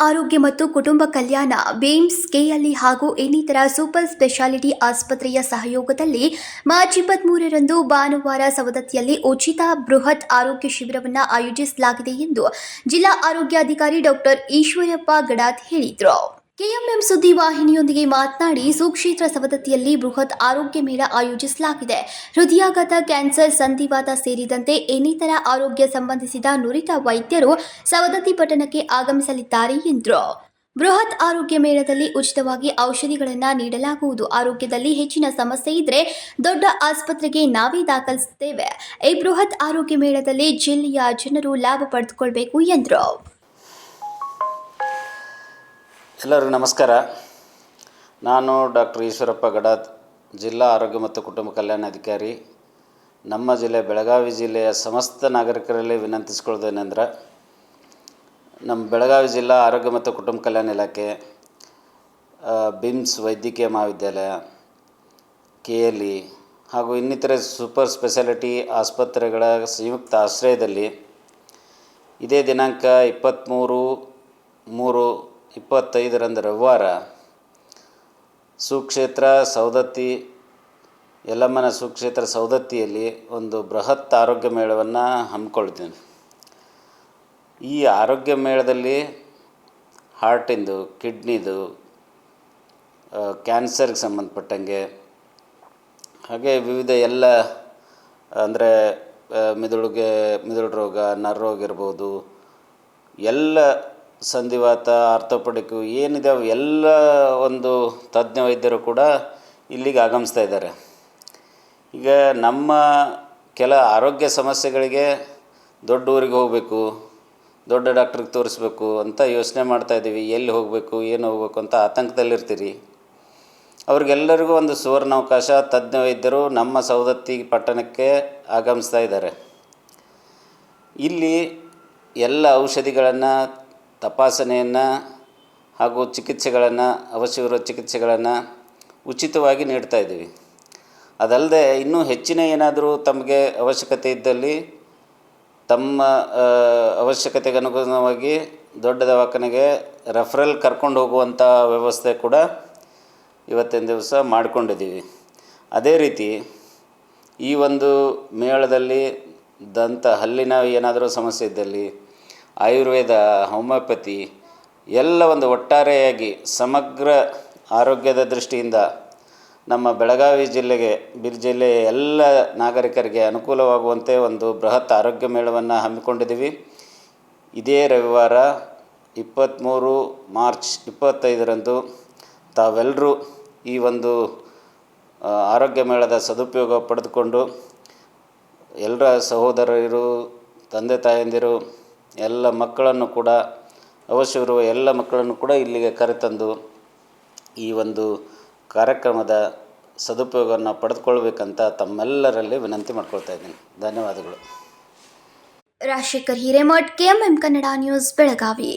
ಆರೋಗ್ಯ ಮತ್ತು ಕುಟುಂಬ ಕಲ್ಯಾಣ ಬೇಮ್ಸ್ ಕೆಎಲ್ಇ ಹಾಗೂ ಇನ್ನಿತರ ಸೂಪರ್ ಸ್ಪೆಷಾಲಿಟಿ ಆಸ್ಪತ್ರೆಯ ಸಹಯೋಗದಲ್ಲಿ ಮಾರ್ಚ್ ಇಪ್ಪತ್ಮೂರರಂದು ಭಾನುವಾರ ಸವದತ್ತಿಯಲ್ಲಿ ಉಚಿತ ಬೃಹತ್ ಆರೋಗ್ಯ ಶಿಬಿರವನ್ನು ಆಯೋಜಿಸಲಾಗಿದೆ ಎಂದು ಜಿಲ್ಲಾ ಆರೋಗ್ಯಾಧಿಕಾರಿ ಡಾಕ್ಟರ್ ಈಶ್ವರಪ್ಪ ಗಡಾತ್ ಹೇಳಿದರು. ಕೆಎಂಎಂ ಸುದ್ದಿ ವಾಹಿನಿಯೊಂದಿಗೆ ಮಾತನಾಡಿ, ಸುಕ್ಷೇತ್ರ ಸವದತ್ತಿಯಲ್ಲಿ ಬೃಹತ್ ಆರೋಗ್ಯ ಮೇಳ ಆಯೋಜಿಸಲಾಗಿದೆ. ಹೃದಯಾಘಾತ, ಕ್ಯಾನ್ಸರ್ ಸಂಧಿವಾತ ಸೇರಿದಂತೆ ಇನ್ನಿತರ ಆರೋಗ್ಯ ಸಂಬಂಧಿಸಿದ ನುರಿತ ವೈದ್ಯರು ಸವದತ್ತಿ ಪಟ್ಟಣಕ್ಕೆ ಆಗಮಿಸಲಿದ್ದಾರೆ ಎಂದರು. ಬೃಹತ್ ಆರೋಗ್ಯ ಮೇಳದಲ್ಲಿ ಉಚಿತವಾಗಿ ಔಷಧಿಗಳನ್ನು ನೀಡಲಾಗುವುದು. ಆರೋಗ್ಯದಲ್ಲಿ ಹೆಚ್ಚಿನ ಸಮಸ್ಯೆ ಇದ್ರೆ ದೊಡ್ಡ ಆಸ್ಪತ್ರೆಗೆ ನಾವೇ ದಾಖಲಿಸುತ್ತೇವೆ. ಈ ಬೃಹತ್ ಆರೋಗ್ಯ ಮೇಳದಲ್ಲಿ ಜಿಲ್ಲೆಯ ಜನರು ಲಾಭ ಪಡೆದುಕೊಳ್ಬೇಕು ಎಂದರು. ಎಲ್ಲರಿಗೂ ನಮಸ್ಕಾರ. ನಾನು ಡಾಕ್ಟರ್ ಈಶ್ವರಪ್ಪ ಗಡಾದ್, ಜಿಲ್ಲಾ ಆರೋಗ್ಯ ಮತ್ತು ಕುಟುಂಬ ಕಲ್ಯಾಣ ಅಧಿಕಾರಿ. ನಮ್ಮ ಜಿಲ್ಲೆ ಬೆಳಗಾವಿ ಜಿಲ್ಲೆಯ ಸಮಸ್ತ ನಾಗರಿಕರಲ್ಲಿ ವಿನಂತಿಸ್ಕೊಳ್ಳೋದೇನೆಂದ್ರೆ ನಮ್ಮ ಬೆಳಗಾವಿ ಜಿಲ್ಲಾ ಆರೋಗ್ಯ ಮತ್ತು ಕುಟುಂಬ ಕಲ್ಯಾಣ ಇಲಾಖೆ ಬಿಮ್ಸ್ ವೈದ್ಯಕೀಯ ಮಹಾವಿದ್ಯಾಲಯ ಕೆ ಎಲ್ ಇ ಹಾಗೂ ಇನ್ನಿತರೆ ಸೂಪರ್ ಸ್ಪೆಷಾಲಿಟಿ ಆಸ್ಪತ್ರೆಗಳ ಸಂಯುಕ್ತ ಆಶ್ರಯದಲ್ಲಿ ಇದೇ ದಿನಾಂಕ ಇಪ್ಪತ್ತ್ಮೂರು ಮೂರು ಇಪ್ಪತ್ತೈದರಂದು ರವಿವಾರ ಸುಕ್ಷೇತ್ರ ಸೌದತ್ತಿ ಯಲ್ಲಮ್ಮನ ಸುಕ್ಷೇತ್ರ ಸೌದತ್ತಿಯಲ್ಲಿ ಒಂದು ಬೃಹತ್ ಆರೋಗ್ಯ ಮೇಳವನ್ನು ಹಮ್ಮಿಕೊಳ್ತೀನಿ. ಈ ಆರೋಗ್ಯ ಮೇಳದಲ್ಲಿ ಹಾರ್ಟಿಂದು, ಕಿಡ್ನಿದು ಕ್ಯಾನ್ಸರ್ಗೆ ಸಂಬಂಧಪಟ್ಟಂಗೆ, ಹಾಗೆ ವಿವಿಧ ಎಲ್ಲ, ಅಂದರೆ ಮಿದುಳಿಗೆ, ಮಿದುಳು ರೋಗ, ನರ ರೋಗ ಇರ್ಬೋದು, ಎಲ್ಲ ಸಂಧಿವಾತ ಆರ್ಥೋಪೆಡಿಕ್ಕು ಏನಿದಾವೆ ಎಲ್ಲ ಒಂದು ತಜ್ಞ ವೈದ್ಯರು ಕೂಡ ಇಲ್ಲಿಗೆ ಆಗಮಿಸ್ತಾ ಇದ್ದಾರೆ. ಈಗ ನಮ್ಮ ಕೆಲ ಆರೋಗ್ಯ ಸಮಸ್ಯೆಗಳಿಗೆ ದೊಡ್ಡ ಊರಿಗೆ ಹೋಗಬೇಕು, ದೊಡ್ಡ ಡಾಕ್ಟ್ರಿಗೆ ತೋರಿಸ್ಬೇಕು ಅಂತ ಯೋಚನೆ ಮಾಡ್ತಾ ಇದ್ದೀವಿ. ಎಲ್ಲಿ ಹೋಗಬೇಕು, ಏನು ಹೋಗಬೇಕು ಅಂತ ಆತಂಕದಲ್ಲಿರ್ತೀರಿ. ಅವ್ರಿಗೆಲ್ಲರಿಗೂ ಒಂದು ಸುವರ್ಣಾವಕಾಶ ತಜ್ಞ ವೈದ್ಯರು ನಮ್ಮ ಸವದತ್ತಿ ಪಟ್ಟಣಕ್ಕೆ ಆಗಮಿಸ್ತಾ ಇದ್ದಾರೆ. ಇಲ್ಲಿ ಎಲ್ಲ ಔಷಧಿಗಳನ್ನು ತಪಾಸಣೆಯನ್ನು ಹಾಗೂ ಚಿಕಿತ್ಸೆಗಳನ್ನು ಅವಶ್ಯವಿರೋ ಚಿಕಿತ್ಸೆಗಳನ್ನು ಉಚಿತವಾಗಿ ನೀಡ್ತಾ ಇದ್ದೀವಿ. ಅದಲ್ಲದೆ ಇನ್ನೂ ಹೆಚ್ಚಿನ ಏನಾದರೂ ತಮಗೆ ಅವಶ್ಯಕತೆ ಇದ್ದಲ್ಲಿ ತಮ್ಮ ಅವಶ್ಯಕತೆಗೆ ಅನುಗುಣವಾಗಿ ದೊಡ್ಡ ದವಾಖಾನೆಗೆ ರೆಫರಲ್ ಕರ್ಕೊಂಡು ಹೋಗುವಂಥ ವ್ಯವಸ್ಥೆ ಕೂಡ ಇವತ್ತಿನ ದಿವಸ ಮಾಡಿಕೊಂಡಿದ್ದೀವಿ. ಅದೇ ರೀತಿ ಈ ಒಂದು ಮೇಳದಲ್ಲಿ ದಂತ ಹಲ್ಲಿನ ಏನಾದರೂ ಸಮಸ್ಯೆ ಇದ್ದಲ್ಲಿ ಆಯುರ್ವೇದ, ಹೋಮಿಯೋಪತಿ ಎಲ್ಲ ಒಂದು ಒಟ್ಟಾರೆಯಾಗಿ ಸಮಗ್ರ ಆರೋಗ್ಯದ ದೃಷ್ಟಿಯಿಂದ ನಮ್ಮ ಬೆಳಗಾವಿ ಜಿಲ್ಲೆಗೆ, ಬೀರ್ ಜಿಲ್ಲೆಯ ಎಲ್ಲ ನಾಗರಿಕರಿಗೆ ಅನುಕೂಲವಾಗುವಂತೆ ಒಂದು ಬೃಹತ್ ಆರೋಗ್ಯ ಮೇಳವನ್ನು ಹಮ್ಮಿಕೊಂಡಿದ್ದೀವಿ. ಇದೇ ರವಿವಾರ ಇಪ್ಪತ್ತ್ಮೂರು ಮಾರ್ಚ್ ಇಪ್ಪತ್ತೈದರಂದು ತಾವೆಲ್ಲರೂ ಈ ಒಂದು ಆರೋಗ್ಯ ಮೇಳದ ಸದುಪಯೋಗ ಪಡೆದುಕೊಂಡು ಎಲ್ಲರ ಸಹೋದರರು ತಂದೆ ತಾಯಂದಿರು ಎಲ್ಲ ಮಕ್ಕಳನ್ನು ಕೂಡ, ಅವಶ್ಯವಿರುವ ಎಲ್ಲ ಮಕ್ಕಳನ್ನು ಕೂಡ ಇಲ್ಲಿಗೆ ಕರೆತಂದು ಈ ಒಂದು ಕಾರ್ಯಕ್ರಮದ ಸದುಪಯೋಗವನ್ನು ಪಡೆದುಕೊಳ್ಬೇಕಂತ ತಮ್ಮೆಲ್ಲರಲ್ಲಿ ವಿನಂತಿ ಮಾಡ್ಕೊಳ್ತಾ ಇದ್ದೀನಿ. ಧನ್ಯವಾದಗಳು. Rajashekhar Hiremath, KMM Kannada news, Belagavi.